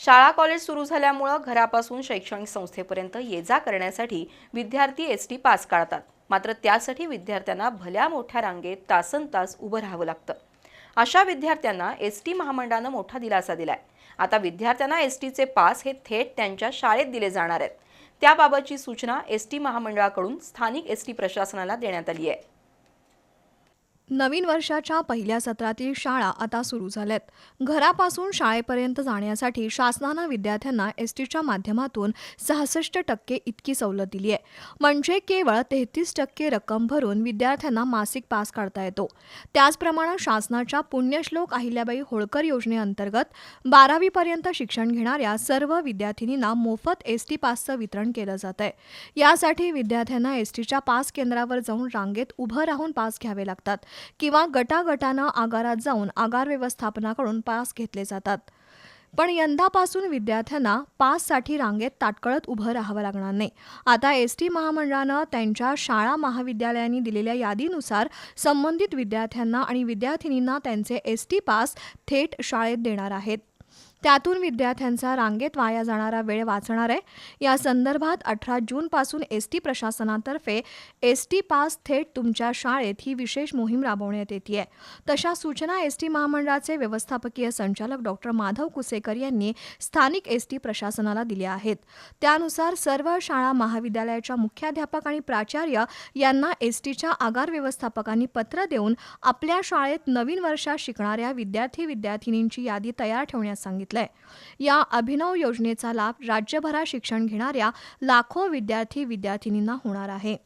शाळा कॉलेज सुरू झाल्यामुळं घरापासून शैक्षणिक संस्थेपर्यंत ये जा करण्यासाठी विद्यार्थी एस टी पास काढतात. मात्र त्यासाठी विद्यार्थ्यांना भल्या मोठ्या रांगेत तासन तास उभं राहावं लागतं. अशा विद्यार्थ्यांना एस टी महामंडळानं मोठा दिलासा दिलाय. आता विद्यार्थ्यांना एस टीचे पास हे थेट त्यांच्या शाळेत दिले जाणार आहेत. त्याबाबतची सूचना एस टी महामंडळाकडून स्थानिक एस टी प्रशासनाला देण्यात आली आहे. नवीन वर्षाच्या पहिल्या सत्रातील शाळा आता सुरू झाल्यात. घरापासून शाळेपर्यंत जाण्यासाठी शासनानं विद्यार्थ्यांना एस टीच्या माध्यमातून सहासष्ट टक्के इतकी सवलत दिली आहे. म्हणजे केवळ तेहतीस टक्के रक्कम भरून विद्यार्थ्यांना मासिक पास काढता येतो. त्याचप्रमाणे शासनाच्या पुण्यश्लोक अहिल्याबाई होळकर योजनेअंतर्गत बारावीपर्यंत शिक्षण घेणाऱ्या सर्व विद्यार्थिनींना मोफत एस टी पासचं वितरण केलं जात आहे. यासाठी विद्यार्थ्यांना एस टीच्या पास केंद्रावर जाऊन रांगेत उभं राहून पास घ्यावे लागतात. किंवा गटागटानं आगारात जाऊन आगार व्यवस्थापनाकडून पास घेतले जातात. पण यंदापासून विद्यार्थ्यांना पाससाठी रांगेत ताटकळत उभं राहावं लागणार नाही. आता एस टी महामंडळानं त्यांच्या शाळा महाविद्यालयांनी दिलेल्या यादीनुसार संबंधित विद्यार्थ्यांना आणि विद्यार्थिनींना त्यांचे एस टी पास थेट शाळेत देणार आहेत. त्यातून विद्यार्थ्यांचा रांगेत वाया जाणारा वेळ वाचणार आहे. या संदर्भात अठरा जूनपासून एस टी प्रशासनातर्फे एस टी पास थेट तुमच्या शाळेत ही विशेष मोहीम राबवण्यात येते आहे तशा सूचना एस टी महामंडळाचे व्यवस्थापकीय संचालक डॉक्टर माधव कुसेकर यांनी स्थानिक एस टी प्रशासनाला दिल्या आहेत. त्यानुसार सर्व शाळा महाविद्यालयाच्या मुख्याध्यापक आणि प्राचार्य यांना एस टीच्या आगार व्यवस्थापकांनी पत्र देऊन आपल्या शाळेत नवीन वर्षात शिकणाऱ्या विद्यार्थी विद्यार्थिनींची यादी तयार ठेवण्यास सांगितलंय या अभिनव योजनेचा लाभ राज्यभरात शिक्षण घेणाऱ्या लाखो विद्यार्थी विद्यार्थिनींना होणार आहे.